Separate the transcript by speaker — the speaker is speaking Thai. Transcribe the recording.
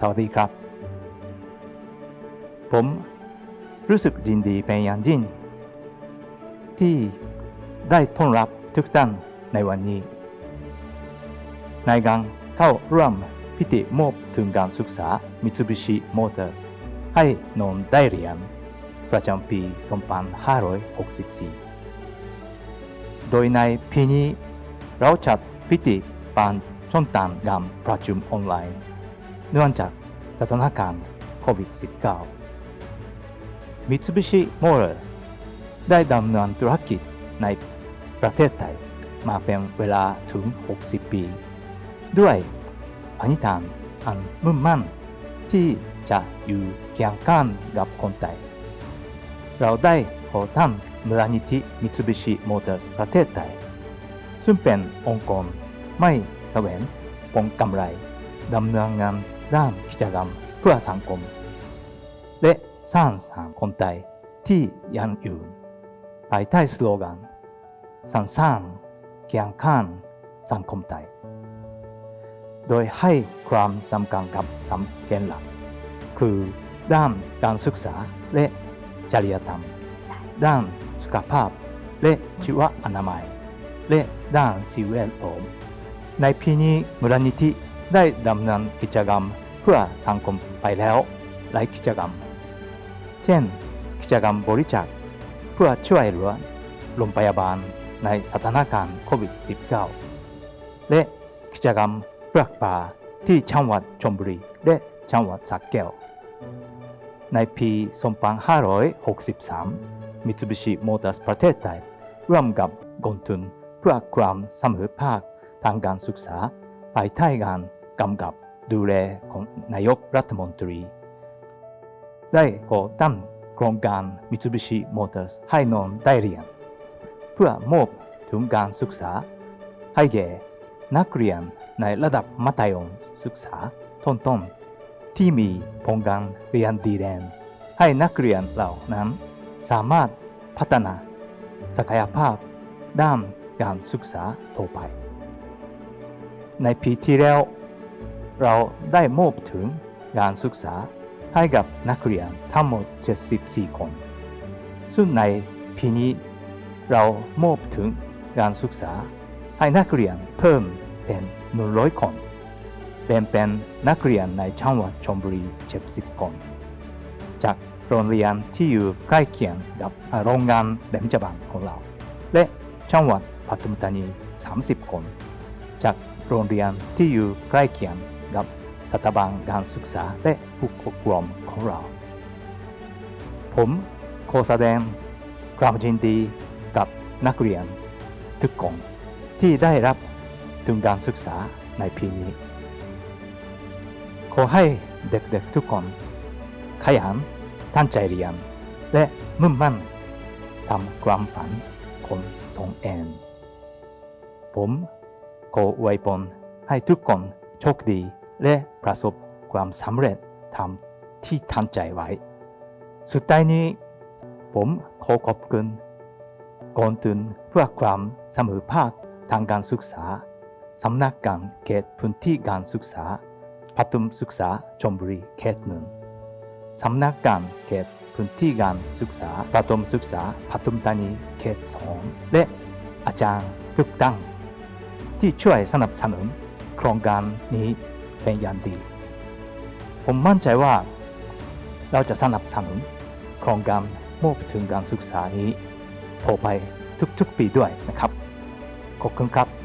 Speaker 1: สวัสดีครับ ผมรู้สึกยินดีเป็นอย่างยิ่ง ที่ได้ต้อนรับทุกท่านในวันนี้ ในการเข้าร่วมพิธีมอบทุนการศึกษา Mitsubishi Motors ให้นนได้เรียนประจำปี2564 โดยในปีนี้เราจัดพิธีปานช่องทางการประชุมออนไลน์ เนื่องจากสถานการณ์โควิด -19 Mitsubishi Motors ได้ดำเนินธุรกิจในประเทศไทยมาเป็นเวลาถึง 60 ปี ด้วยพนิธานอันมุ่งมั่นที่จะอยู่เคียงข้างกับคนไทย เราได้ขอท่านมูลนิธิมิตซูบิชิมอเตอร์สประเทศไทย ซึ่งเป็นองค์กรไม่แสวงผลกำไรดำเนินงาน ด้านกิจกรรมเพื่อสังคม และสร้างสรรค์คนไทยที่ยั่งยืนภายใต้สโลแกนสร้างสร้างเคียงข้างสังคมไทย โดยให้ความสำคัญกับสามแกนหลัก คือด้านการศึกษาและจริยธรรม ด้านสุขภาพและชีวอนามัย และด้านสิ่งแวดล้อมในปีนี้มูลนิธิ ได้ดำเนินกิจกรรมเพื่อสังคมไปแล้วหลายกิจกรรม เช่น กิจกรรมบริจาคเพื่อช่วยเหลือโรงพยาบาลในสถานการณ์โควิด -19 และกิจกรรมปลือกป่าที่จังหวัดชลบุรีและจังหวัดสระแก้ว ในปี2563มิตซูบิชิมอเตอร์สประเทศไทยร่วมกับกองทุนเพื่อความเสมอภาคทางการศึกษาภายใต้การ กำกับดูแลของนายกรัฐมนตรี ได้ก่อตั้งโครงการ Mitsubishi Motors ให้นอนได้เรียน เพื่อมอบทุนการศึกษา ให้แก่นักเรียนในระดับมัธยมศึกษาต้นๆที่มีผลการเรียนดีเด่นให้นักเรียนเหล่านั้น สามารถพัฒนาศักยภาพด้านการศึกษาต่อไป ในปีที่แล้ว เราได้มอบถึงการศึกษาให้กับนักเรียนทั้งหมด 74 คน ซึ่งในปีนี้เรามอบถึงการศึกษาให้นักเรียนเพิ่มเป็น100 คน เป็นเป็นนักเรียนในจังหวัดชลบุรี70 คน จากโรงเรียนที่อยู่ใกล้เคียงกับโรงงานแหลมฉบังของเรา และจังหวัดปทุมธานี 30 คน จากโรงเรียนที่อยู่ใกล้เคียง กับสถาบันการศึกษาและผู้ปกครองของเรา ผมขอแสดงความยินดีกับนักเรียนทุกคนที่ได้รับทุนการศึกษาในปีนี้ ขอให้เด็กๆทุกคนขยันตั้งใจเรียน และมุ่งมั่นทำความฝันคนตนเองผมขออวยพรให้ทุกคน โชคดีและประสบความสำเร็จทำที่ตั้งใจไว้ สุดท้ายนี้ ผมขอขอบคุณกองทุนเพื่อความเสมอภาคทางการศึกษาสำนักการเขตพื้นที่การศึกษาปทุมศึกษาชลบุรีเขตหนึ่งสำนักการเขตพื้นที่การศึกษาปฐมศึกษาปทุมธานีเขตสองและอาจารย์ทุกตั้งที่ช่วยสนับสนุน โครงการนี้เป็นอย่างดี ผมมั่นใจว่า เราจะสนับสนุนโครงการมอบถึงการศึกษานี้ต่อไปทุกๆปีด้วยนะครับ ขอบคุณครับ